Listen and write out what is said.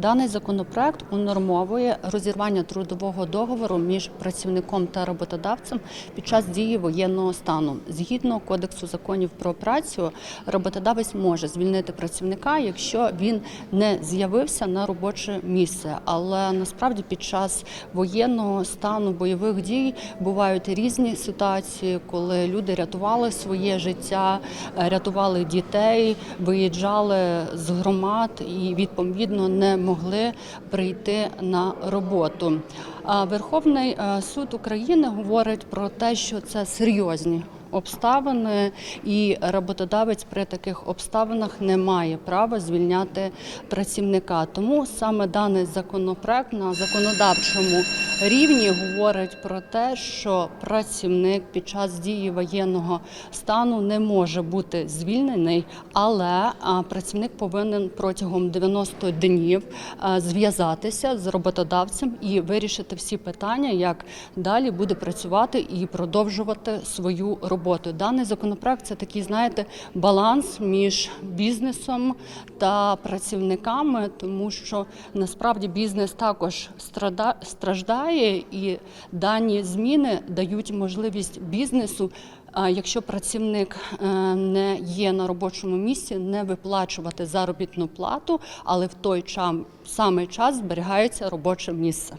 Даний законопроект унормовує розірвання трудового договору між працівником та роботодавцем під час дії воєнного стану. Згідно кодексу законів про працю, роботодавець може звільнити працівника, якщо він не з'явився на робоче місце. Але насправді під час воєнного стану бойових дій бувають різні ситуації, коли люди рятували своє життя, рятували дітей, виїжджали з громад і відповідно не могли прийти на роботу. Верховний е, суд України говорить про те, що це серйозні. Обставини і роботодавець при таких обставинах не має права звільняти працівника. Тому саме даний законопроект на законодавчому рівні говорить про те, що працівник під час дії воєнного стану не може бути звільнений, але працівник повинен протягом 90 днів зв'язатися з роботодавцем і вирішити всі питання, як далі буде працювати і продовжувати свою роботу. Даний законопроект це такий, знаєте, баланс між бізнесом та працівниками, тому що насправді бізнес також страда- страждає, і дані зміни дають можливість бізнесу. Якщо працівник е, не є на робочому місці, не виплачувати заробітну плату, але в той самий час зберігається робоче місце.